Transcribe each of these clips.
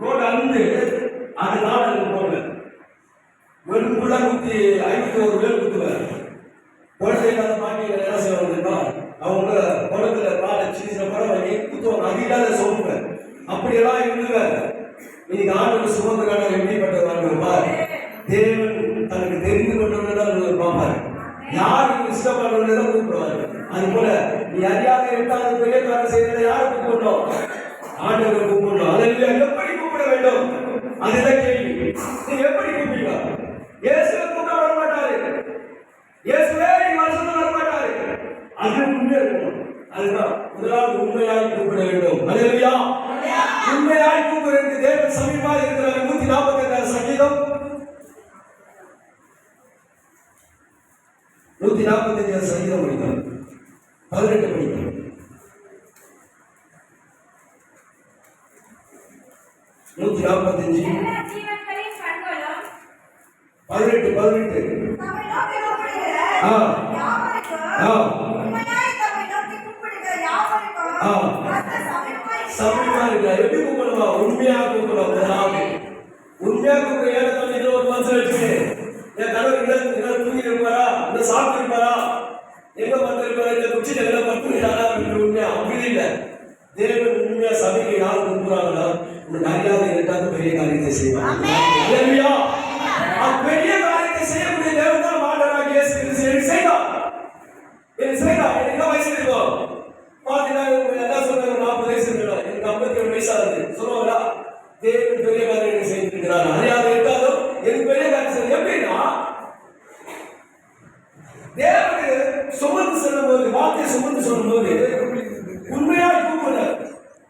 Road அந்து அது நாடு போடுவேன் வெறுப்புள்ள குத்தி ஐம்பத்தி ஒரு பேர் குத்துவேன் குழந்தைங்க பாட்டி என்ன செய்வாங்க அவங்க குளத்துல பாலை சின்ன சின்ன படம் வாங்கி குத்துவாங்க. அது இல்லாத சொல்லுவேன் அப்படியெல்லாம் இருந்துவேன் இன்னைக்கு ஆண்டு சுமந்த காலம் எப்படிப்பட்டது பார். தேவன் தனக்கு தெரிந்து கொண்டவர்கள் பார்ப்பார். யாருக்கு இஷ்டப்படுறவர்கள் கூப்பிடுவார். அது போல நீ அறியாத எட்டாவது பெரிய காரணம் செய்யறதை யாரை கூப்பிடணும்? ஆண்டவரை கூப்பிடணும். அதை எப்படி வேண்டும். அதுதான் கேள்வி? நீ எப்படி கூப்பிடுவா இயேசுவை கூட்ட வர மாட்டாரு. இயேசுவே நீ வருஷத்துல வர மாட்டாரு. அது உண்மை இருக்கணும் அதுதான். முதலாவது உண்மையாய் கூப்பிட வேண்டும். அல்லேலூயா உண்மையாய் கூப்பிடுறது தேவன் சமீபமா இருக்கிற நூத்தி நாற்பத்தி எட்டாம் சங்கீதம். நூத்தி நாற்பத்தி அஞ்சாம் சங்கீதம் படிக்கணும் பதினெட்டு படிக்கணும் நூத்தி நாற்பத்தி அஞ்சு எல்லா ஜீவன்களின் கண்களும் பதினெட்டு பதினெட்டு. ஆ. சமயமா இருக்கா? எப்படி கூப்பிடுவா உண்மையா கூப்பிடுவோம் முதலாவது. உண்மையா கூப்பிட ஏழை கொஞ்சம் ஒரு மனசு வச்சுட்டு என் கணவர் இல்லை இல்லை தூங்கி இருப்பாரா இல்லை சாப்பிட்டு இருப்பாரா எங்க வந்து இருப்பாரா இல்லை குச்சிட்டு எல்லாம் பட்டு விட்டாரா அப்படின்னு உண்மையா அப்படி இல்லை தேவன் உண்மையா சபைக்கு யார் கூப்பிடுறாங்களோ உனக்கு அறியாத எனக்காவது பெரிய காரியத்தை செய்வாங்க இல்லையா பெரிய காரியத்தை செய்யக்கூடிய தேவன் தான் மாண்டவராக இயேசு கிறிஸ்து எனக்கு செய்தார் எனக்கு செய்தா எனக்கு என்ன வயசு இருக்கும் பாத்தீங்கன்னா இவங்க என்ன சொல்றாங்க நாற்பது வயசு இருக்கணும் எனக்கு ஐம்பத்தி ஏழு வயசு ஆகுது சொல்லுவாங்களா தேவன் பெரிய காரியம் எனக்கு செய்திருக்கிறார் அறியாத இருக்காதோ எனக்கு பெரிய காரியம் செய்ய எப்படின்னா தேவனுக்கு சுமந்து சொல்லும்போது வார்த்தை சுமந்து சொல்லும்போது உண்மையாய் கூப்பிடுற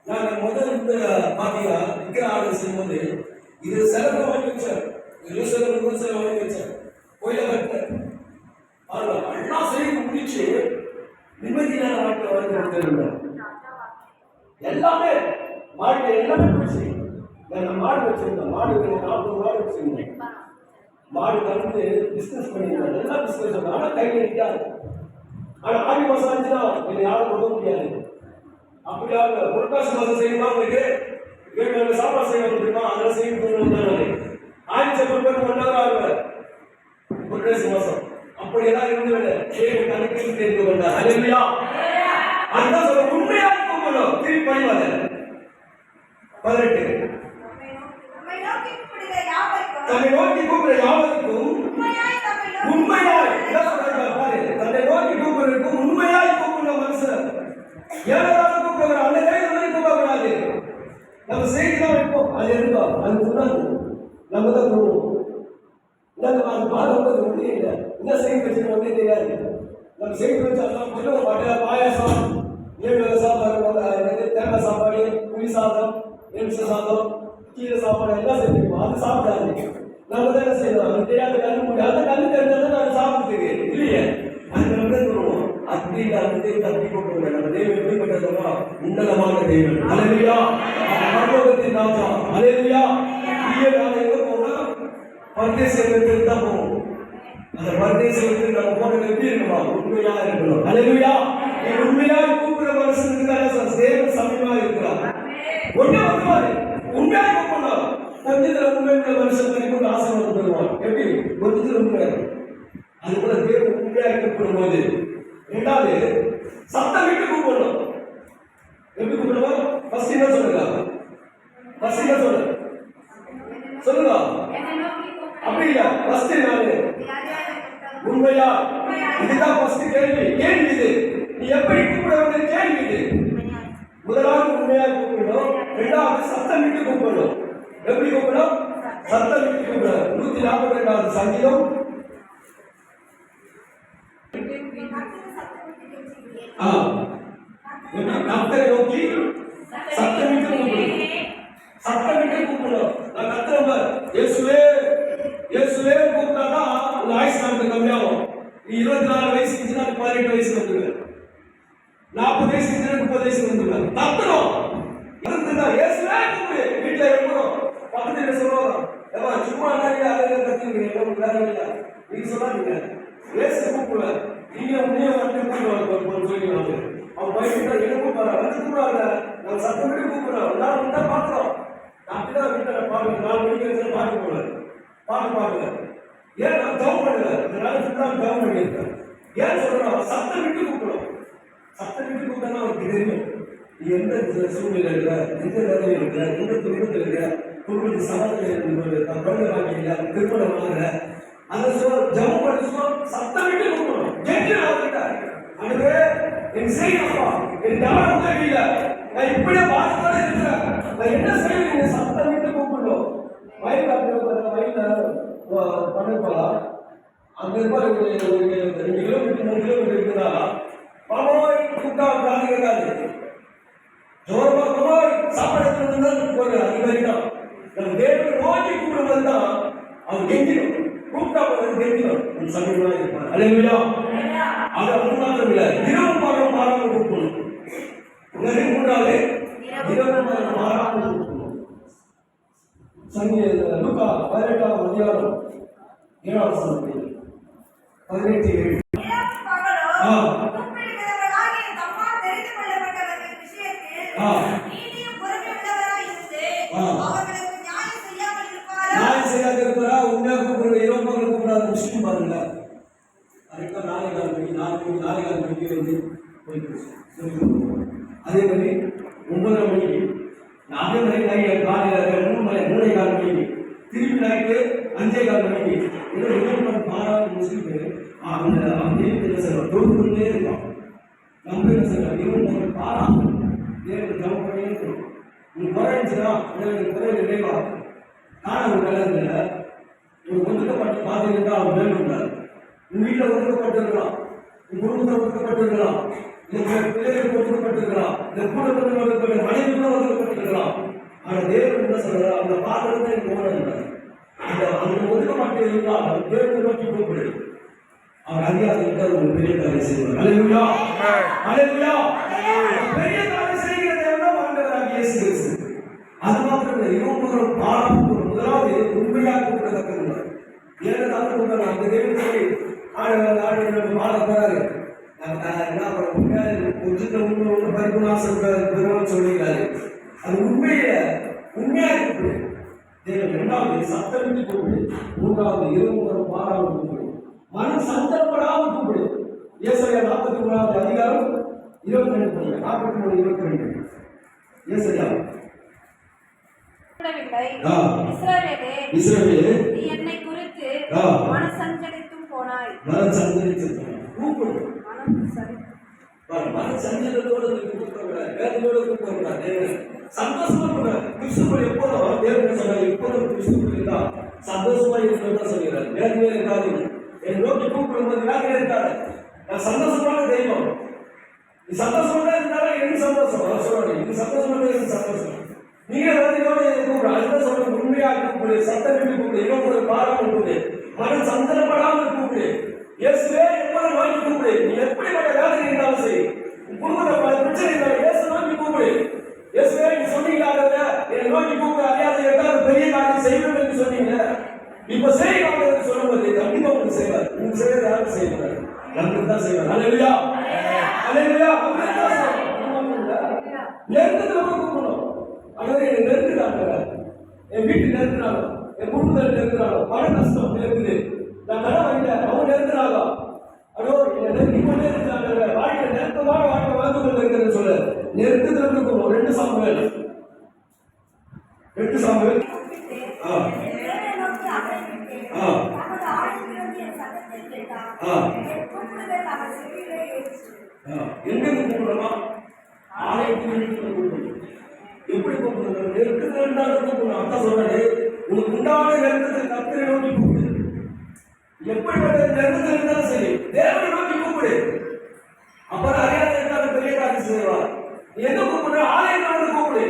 நாங்க முதல் இந்த பாத்தீங்கன்னா விக்கிர ஆர்டர் செய்யும்போது இது செலவு வாங்கி வச்சார் இருபது முப்பது செலவு வாங்கி வச்சார் கோயில கட்ட பாருங்க எல்லாம் செய்து முடிச்சு நிம்மதியான வாழ்க்கை வந்து கொண்டிருந்தோம் எல்லாமே மாடு எல்லாமே போச்சு நான் மாடு வச்சிருந்தேன் மாடு நாற்பது மாடு வச்சிருந்தேன். மாடு கலந்து பிஸ்னஸ் பண்ணிருந்தோம் நல்லா பிஸ்னஸ் ஆனால் கையில் நிற்காது ஆனால் ஆடி மாதம் ஆச்சுன்னா என்னை யாரும் கொடுக்க முடியாது. அப்படியாக புரட்டாசி மாதம் செய்யணுமா உங்களுக்கு? ஏழு சாப்பாடு செய்ய முடியுமா அதெல்லாம் செய்ய முடியும் ஆயிரத்தி செப்பல் பேர் ஒன் ஆகுவார். புரட்டாசி மாசம். அப்படியெல்லாம் விட தேவ கணக்கில் தெரிந்து கொண்டார் அல்லேலூயா அதுதான் சொல்ல உண்மையா கூப்பிடணும் பதினெட்டு. தன்னை நோக்கி கூப்பிட யாவருக்கும் உண்மையாய். பாரு தன்னை நோக்கி கூப்பிடுறதுக்கு உண்மையாய் கூப்பிடுற மனுஷன். ஏழாவது கூப்பிடுற அந்த கையில் மாதிரி கூப்பிடக்கூடாது. நம்ம செய்திதான் வைப்போம். அது இருந்தோம் அது சொன்னாங்க நம்ம தான் கூப்பிடுவோம். இல்லை அது பாதுகாப்பு ஒன்றே இல்லை. என்ன செய்தி வச்சுருக்க ஒன்றே தெரியாது. நம்ம செய்தி வச்சாலும் சொல்லுவோம் பாயாசம். ஏழு சாப்பாடு தேங்காய் சாப்பாடு புளி சாதம் எலுமிச்சை சாதம் கீரை சாப்பாடு எல்லாம் செஞ்சுருக்கோம் அது சாப்பிடாது. நம்ம தானே என்ன செய்யணும்? அது தெரியாத கண்ணு மூடி அந்த கண்ணு தெரிஞ்சா நான் சாப்பிட்டுருக்கு இல்லையே? அந்த நம்ம சொல்லுவோம்? அப்படி இல்லை தப்பி கொண்டு நம்ம தெய்வம் எப்படிப்பட்டதுமா உன்னதமான தெய்வம் அலையா பரலோகத்தின் ராஜா. அலையா பிரிய நாள் எங்க போனா? பரதேசத்துக்கு தான் போவோம். அந்த பரதேசத்துக்கு நம்ம போனது எப்படி இருக்கணுமா உண்மையா இருக்கணும். அலையா நீ உண்மையா கூப்பிடுற மனுஷனுக்கு தான் தேவன் சமயமா இருக்கிறார் ஒண்ணே வந்துவாரு உண்மையாக கூப்பிடணும் கொஞ்சத்துல உண்மை உள்ள மனுஷன் வரைக்கும் ஆசீர்வாதம் பெறுவான் எப்படி? கொஞ்சத்துல உண்மை அது போல தேவ உண்மையாக கூப்பிடும் போது ரெண்டாவது சத்தம் விட்டு கூப்பிடணும் எப்படி கூப்பிடணும் ஃபர்ஸ்ட் என்ன சொல்லுங்க ஃபர்ஸ்ட் என்ன சொல்லுங்க சொல்லுங்க என்னை நோக்கி கூப்பிடு. அப்படி இல்ல ஃபர்ஸ்ட் நானு அறியாத உண்மையா இதுதான் ஃபர்ஸ்ட் கேள்வி கேள்வி இது நீ எப்படி கூப்பிட வேண்டிய கேள்வி இது முதலாவது உண்மையா கூப்பிடணும் ரெண்டாவது சத்தம் விட்டு கூப்பிடணும் எப்படி கூப்பிடணும் சத்தம் விட்டு கூப்பிடணும் நூத்தி நாற்பத்தி ரெண்டாவது சங்கீதம் கர்த்தர் சத்தமிட்டு கெஞ்சுகிறேன். ஆ எப்படி கர்த்தரை நோக்கி சத்தம் விட்டு கூப்பிடணும் சத்தம் விட்டு கூப்பிடணும் நான் கத்துறேன் பார். இயேசுவே இயேசுவே கூப்பிட்டாதான் உங்க ஆயுசு நமக்கு கம்மியாகும் நீ இருபத்தி நாலு வயசு இருந்துச்சுன்னா நீ பதினெட்டு வயசு வந்துருவேன் நாற்பது வயசு இருந்துச்சுன்னா முப்பது வயசு வந்துருவேன் கத்துறோம் இருந்தா இயேசுவே கூப்பிடு வீட்டுல இருக்கணும் பக்கத்துல என்ன சொல்லுவாங்க ஏமா சும்மா நிறைய அதை கத்துறீங்க என்ன உங்களுக்கு வேலை இல்ல நீங்க சொல்லாதீங்க இயேசு கூப்பிடுவேன் நீங்க உண்மையை வந்து கூப்பிடுவாங்க சொல்லிடுவாங்க அவன் போயிட்டு என்ன கூப்பிடுறாங்க வந்து கூப்பிடுவாங்க நாங்க சத்தம் விட்டு கூப்பிடுறோம் எல்லாரும் வந்தா பாக்குறோம் அப்படிதான் வீட்டுல பார்க்கல நாலு மணிக்கு எழுந்து பாட்டு போகல பாட்டு பார்க்கல ஏன் நான் ஜவ் பண்ணல இந்த நாள் பண்ணியிருக்காரு ஏன் சொல்றோம் சத்தம் விட்டு கூப்பிடும் சத்தம் விட்டு கூப்பிட்டா அவருக்கு தெரியும் எந்த சூழ்நிலை இருக்கிற எந்த நிலையில் இருக்கிற எந்த துன்பத்தில் இருக்கிற குடும்பத்து சமத்தில் இருக்கிற குழந்தை வாங்கியில திருமணம் ஆகல அந்த சொல் ஜவ் பண்ணி சொல் சத்தம் விட்டு கூப்பிடும் கேட்டு அவர்கிட்ட அதுவே என் செய்யப்பா என் தவறு உதவி நான் இப்படியே பாசத்தோட இருக்கிறேன் நான் என்ன செய்யணும் சத்தம் விட்டு கூப்பிடும் வயல் அப்படி வயல்ல பண்ணிருப்பாளா அங்க இருப்பா ஒரு ரெண்டு கிலோமீட்டர் மூணு கிலோமீட்டர் இருக்குதா பாபாய் கூப்பிட்டா காது கேட்காது. ஜோரமா போய் சாப்பாடு எடுத்துட்டு வந்து ஒரு அதிகாரி தான் நம்ம தேவனை நோக்கி கூப்பிடுவது தான் அவன் கெஞ்சிடும். கூப்பிட்டா போது கெஞ்சிடும். உன் சமீபமா இருப்பான் அலையா அது அது மாத்திரம் இரவு பகல் மாறாமல் கூப்பிடணும் உடனே மூன்றாவது இரவு பகல் மாறாமல் கூப்பிடணும் சங்கீத லுக்கா பதினெட்டாம் அதிகாரம் ஏழாம் வசனத்தில். பதினெட்டு ஏழு. நியாயம் இருப்பாரா? செய்யாத இருக்கிறா உண்மையா கூப்பிடுற இரவு பகல் கூப்பிடாத முஸ்லீம் பாருங்க. அதுக்கு நாளை கால் மணிக்கு நாலு நாளை கால் மணிக்கு வந்து. அதே மாதிரி ஒன்பதரை மணிக்கு நாலு மணி நைட் காலையில் மூணு மணி மூணே கால் மணிக்கு திருப்பி நைட்டு அஞ்சே கால் மணிக்கு இது இருபத்தி பாராது முஸ்லீம் பேர் அந்த அந்த என்ன செய்யணும் தொழுதுകൊண்டே இருப்பான் இவன் என்ன பாரா தேவன் ஜபம் பண்ணியே இருக்கணும் உன் குறை இருந்துச்சுன்னா உனக்கு குறை நிறைவாகும் காண ஒரு கலர்ல ஒரு ஒதுக்கப்பட்டு பார்த்துக்கிட்டா அவன் வேணும்னார் உன் வீட்டில் ஒதுக்கப்பட்டிருக்கலாம் உன் குடும்பத்தில் ஒதுக்கப்பட்டிருக்கலாம் இந்த பிள்ளைகளுக்கு ஒதுக்கப்பட்டிருக்கலாம் இந்த குடும்பத்தில் ஒதுக்கப்பட்ட ஒதுக்கப்பட்டிருக்கலாம் ஆனால் தேவன் என்ன சொல்றாரு? அந்த பாத்திரத்தை எனக்கு ஓடணும் அந்த அந்த ஒதுக்கப்பட்டு இருந்தால் தேவனை நோக்கி கூப்பிடு அவர் அதிகாரத்தை ஒரு பெரிய காரியம் செய்வார். அலையா அலையா பெரிய காரியம் செய்கிற தேவன் ஆண்டவராகிய இயேசு கிறிஸ்து. அது மாத்திரம் இல்லை இவங்க பாடம் முதலாவது உண்மையாக கூப்பிடத்தக்கது ஏனென்றால் கொண்டாரு அந்த தேவன் சொல்லி ஆடு ஆடு பாட போறாரு. கொஞ்சத்தை உண்மை ஒன்று பரிபூர்ணாசம் பெருமாள் சொல்லியிருக்காரு. அது உண்மையில உண்மையாக கூப்பிடு தேவன் இரண்டாவது சத்தமிட்டு கூப்பிடு மூன்றாவது இரவு ஒரு கூப்பிடு மனம் சந்தப்படாமல் கூப்பிடு. ஏசையா நாற்பத்தி மூணாவது அதிகாரம் இருபத்தி ரெண்டு நாற்பத்தி மூணு இருபத்தி ரெண்டு. ஏசையா. என்னை குறித்து ஆ. மனசஞ்சலித்தும் போனாய். மனம் சஞ்சரித்து கூப்பிடு. மனம் மன சஞ்சலத்தோட கூப்பிடக்கூடாது. வேதனையோட கூப்பிடக்கூடாது. சந்தோஷமா கூட கிறிஸ்துவ எப்போதும் தேவனை சொன்னார் எப்போதும் கிறிஸ்துவ இருந்தா சந்தோஷமா இருக்கிறதா சொல்கிறார். வேதனையே இருக்காது என் நோக்கி கூப்பிடும்போது வேதனை இருக்காது நான் சந்தோஷமான தெய்வம். நீ சந்தோஷமா இருந்தாலும் எனக்கு சந்தோஷம். அவர் சொல்றாரு நீ சந்தோஷமா இருந்தா எனக்கு சந்தோஷம். நீங்க வேதனையோட கூப்பிடு. அதுதான் சொல்றேன். உண்மையாக கூப்பிடு. சத்தம் கூப்பிடு. இவன் ஒரு பாரம் கூப்பிடு மனம் சந்தனப்படாமல் கூப்பிடு இயேசுவே எப்போதும் நோக்கி கூப்பிடு நீ எப்படிப்பட்ட வேதனை இருந்தாலும் சரி உன் குடும்பத்தை பல பிரச்சனை இருந்தாலும் இயேசு நோக்கி கூப்பிடு இயேசுவே நீ சொன்னீங்களாக என்னை நோக்கி கூப்பிடு அறியாத எட்டாவது பெரிய காரியம் செய்யணும் என்று சொன்னீங்க இப்ப செய்யலாம் என்று சொல்லும்போது கண்டிப்பா உங்களுக்கு செய்வார் உங்களுக்கு செய்யறது யாரும் செய்வார் நமக்கு தான் செய்வார் அலையா அலையா நெருக்கத்துல போய் கூப்பிடணும் அதாவது என்னை என் வீட்டில் நெருக்குறாங்க என் குடும்பத்தில் நெருக்குறாங்க பண கஷ்டம் இருக்குது. நான் கடன் வாங்கிட்டேன் அவங்க நெருக்குறாங்க அதோ என்னை நெருக்கி கொண்டே இருக்கிறாங்க வாழ்க்கை நெருக்கமான வாழ்க்கை வாழ்ந்து கொண்டு இருக்கிறேன்னு சொல்ல. நெருக்கத்துல இருக்கணும் ரெண்டு சாமுவேல். ரெண்டு சாமுவேல். ஆ. ஆ. ஆ. எங்க கூப்பிடுறோமா ஆலயத்தில் கூப்பிடுறோம் எப்படி கூப்பிடணும் நெருக்கத்தில் இருந்தாலும் கூப்பிடணும் அதான் சொல்றாரு உனக்கு உண்டான நெருக்கத்தில் கத்திரை நோக்கி கூப்பிடு. எப்படிப்பட்ட நெருக்கத்தில் இருந்தாலும் சரி தேவனை நோக்கி கூப்பிடு. அப்புறம் அறியாத இருந்தாலும் பெரிய காரியம் செய்வார். எங்க கூப்பிடுற? ஆலயத்தில் கூப்பிடு.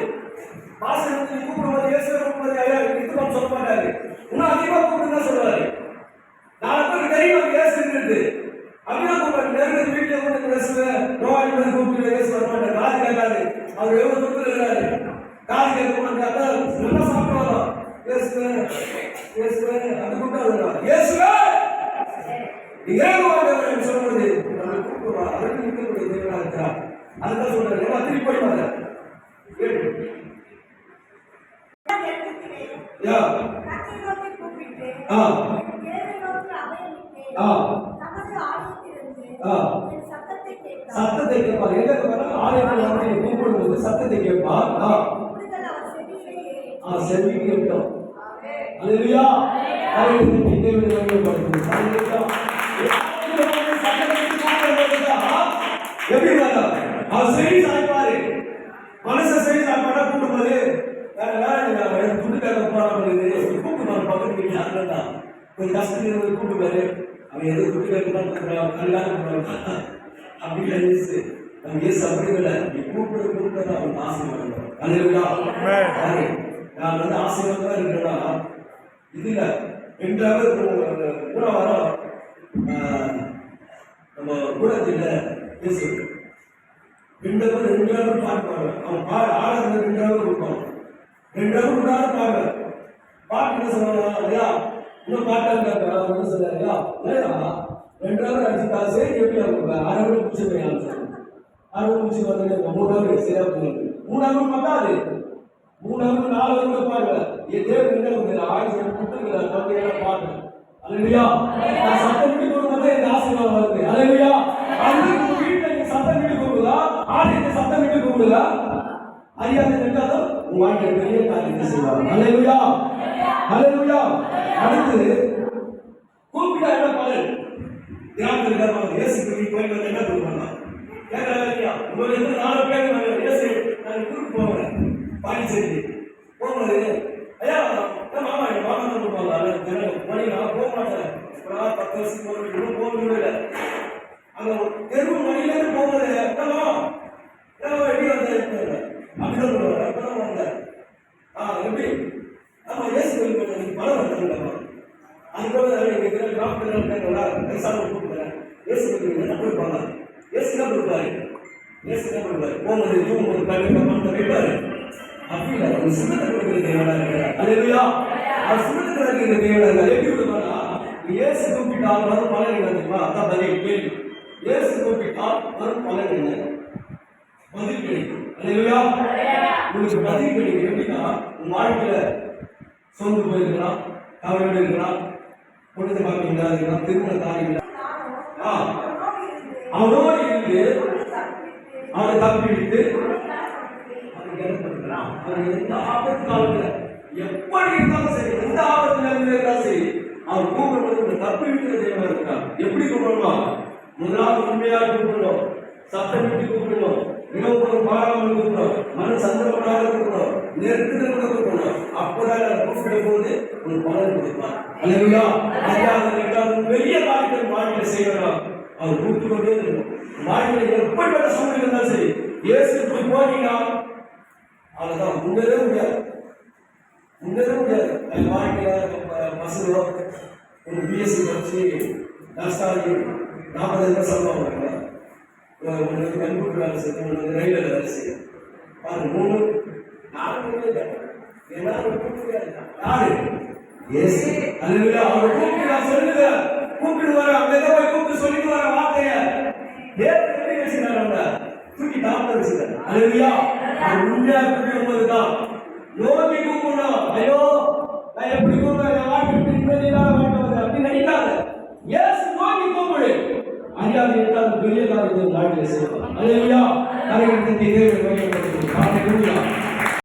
பாசம் வந்து நீ கூப்பிடும்போது இயேசுவை கூப்பிடும்போது ஐயா இதுதான் சொல்ல மாட்டாரு. இன்னும் அதிகமாக கூப்பிடுன்னு சொல்றாரு நாலு பேருக்கு தெரியும் இயேசு இருக்குது அப்படின்னா கூப்பிடு நேரத்தில் வீட்டில் கூட பேசுவேன் நோயாளி வந்து கூப்பிட்டு இயேசு வர மாட்டேன் காது கேட்காது. அவர் எவ்வளவு இறைவாண்டவர் சொல்வது நம்ம கூப்பிடுவா அதற்கு நிற்கக்கூடிய தேவனாக இருக்கிறார். அதுதான் சொல்றாரு. திருப்பி போய் வர நெருக்கத்திலே யா. கர்த்தரை நோக்கி கூப்பிட்டு ஆ என் தேவனை நோக்கி அபயமிட்டு ஆ. தமது ஆலயத்திலிருந்து ஆ. துண்டுக்காக போறாங்க கூப்பிடுவார் பக்கத்து வீட்டுல அண்ணன் கொஞ்சம் கூப்பிடுவாரு அவன் எது துண்டு கேட்கலாம் கல்யாணம் அப்படி இல்லை இயேசு நம்ம இயேசு அப்படி இல்லை நீ கூப்பிடுற கூப்பிடுறத அவன் ஆசீர்வாதம் பாரு, நான் வந்து ஆசீர்வாதமா இருக்கிறேன்னா இதுல என்றாவது கூட வரோம் நம்ம கூடத்தில் இயேசு ரெண்டாவது ரெண்டாவது பாடுவாங்க அவன் பாடு ஆடுறது ரெண்டாவது கொடுப்பான். ரெண்டாவது பாடு பாட்டு என்ன சொன்னா ஐயா இன்னும் பாட்டாங்க ஐயா ரெண்டாவது அஞ்சு காசு எப்படி அவங்க அரை முடிச்சுருவேன் அரை முடிச்சு வந்து மூணாவது சரியா போகுது மூணாவது பத்தாது மூணாவது நாலாவது பாருங்க தேவன் என்ன வந்து ஆயிரத்தி பாருங்க அல்லையா நான் சத்தம் விட்டு கொடுக்கும்போது இந்த ஆசீர்வாதம் வருது. அல்லையா அது உங்க நீங்க சத்தம் விட்டு கொடுக்குதா? ஆலயத்தை சத்தம் விட்டு கொடுக்குதா? ஐயா அது உங்க பெரிய காரியத்தை செய்வாங்க. அடுத்து கூப்பிட்டா என்ன பலன் கிராமத்தில் இருக்கிறவங்க இயேசு கிறிஸ்து கோயில் வந்து என்ன கொடுப்பாங்க கேட்கறாங்க இல்லையா? உங்களுக்கு நாலு பேர் இயேசு நான் கூப்பிட்டு போவேன். பாண்டிச்சேரி. போகும்போது ஐயா மாமா என் மாமா தான் கொடுப்பாங்க மணி நான் போக மாட்டேன். பத்து வருஷம் போக போக முடியல அங்க தெருவு மணிலேருந்து போகும்போது என்னமா என்னமா எப்படி வந்த? அப்படிதான் சொல்லுவாங்க அப்பதான் வந்தேன் ஆ எப்படி? ஆமா இயேசு கோயில் கொஞ்சம் வந்தாங்க அதுபோல இருக்கிற கிராமத்தில் இருக்கிறவங்களா வயசான கூப்பிடுறேன் ஏசு கோயில் கொடுப்பாங்க இயேசு என்ன கொடுப்பாரு? இயேசு என்ன கொடுப்பாரு? போகும்போது தூங்கும்போது கல்வி பணத்தை அப்படி இல்லை ஒரு சுண்ணத்தை கொடுக்கிற தேவனா இருக்கிறார். அல்லேலூயா. அவர் சுண்ணத்தை இருக்கிற தேவனா இருக்கிறார். எப்படி கொடுப்பாரா கூப்பிட்டால் வரும் பலன் அதான் பதில் கேள்வி. ஏசு கூப்பிட்டால் வரும் பலன் என்ன? பதில் கிடைக்கும் அல்லேலூயா. உங்களுக்கு பதில் கிடைக்கும் எப்படின்னா உங்க வாழ்க்கையில சோர்ந்து போயிருக்கலாம் கவலையோடு இருக்கலாம் பொழுது பார்க்க இருக்கலாம் திருமண காரியங்கள் ஆ அவனோடு இருந்து அவனை தப்பிவிட்டு அவனுக்கு என்ன பண்ணுறான் அவன் எந்த ஆபத்து காலத்துல எப்படி இருந்தாலும் சரி எந்த ஆபத்துல இருந்து இருந்தாலும் சரி அவன் கூப்பிடுறது தப்பி விட்டு தேவன் இருக்கான். எப்படி கூப்பிடணும் முதலாவது உண்மையாக கூப்பிடணும் சத்தம் விட்டு கூப்பிடணும் இரவு பாராமல் கூப்பிடணும் மன சந்தர்ப்பமாக கூப்பிடணும் நெருக்கத்தில் கூட கூப்பிடணும் அப்போதான் கூப்பிடும் போது ஒரு பலன் கொடுப்பான். அல்லையா எட்டாவது பெரிய காரியத்தை வாழ்க்கையில் செய்யணும் அவர் கூப்பிட்டு கொண்டே இருக்கணும் வாழ்க்கையில் எப்படிப்பட்ட சூழ்நிலை இருந்தாலும் சரி இயேசு போய் போனீங்கன்னா அவ்வளோதான் முன்னேறவே முடியாது. முன்னேறவே முடியாது. என் வாழ்க்கையில் பசங்களோ ஒரு பிஎஸ்சி படிச்சு லாஸ்டாகி சம்பளம் ஒன்று கம்ப்யூட்டர் வேலை செய்யும் ஒன்று வந்து வேலை செய்யும் அது மூணு நாலு இல்லை. யாரு இயேசு அல்லேலூயா அவர் கூப்பிடுறா சொல்லுங்க கூப்பிடுவாரா கூப்பிட்டு சொல்லிடுவாரா வார்த்தைய. தேவன் எப்படி பேசினார் அவங்க தூக்கி டாப்ல வச்சுட்டார். அல்லேலூயா அவர் உண்மையா கூப்பிடும்போது தான் யோகி கூப்பிடணும். ஐயோ நான் எப்படி கூப்பிடுறேன் வாழ்க்கை பின்பற்றிதான் வாழ்க்கை அப்படி நினைக்காத. இயேசு நோக்கி கூப்பிடு. அறியாத எட்டாவது பெரிய காரியத்தை நாட்டில் செய்வார். அல்லேலூயா கரையத்தை தேவை பயன்படுத்தும் அல்லேலூயா.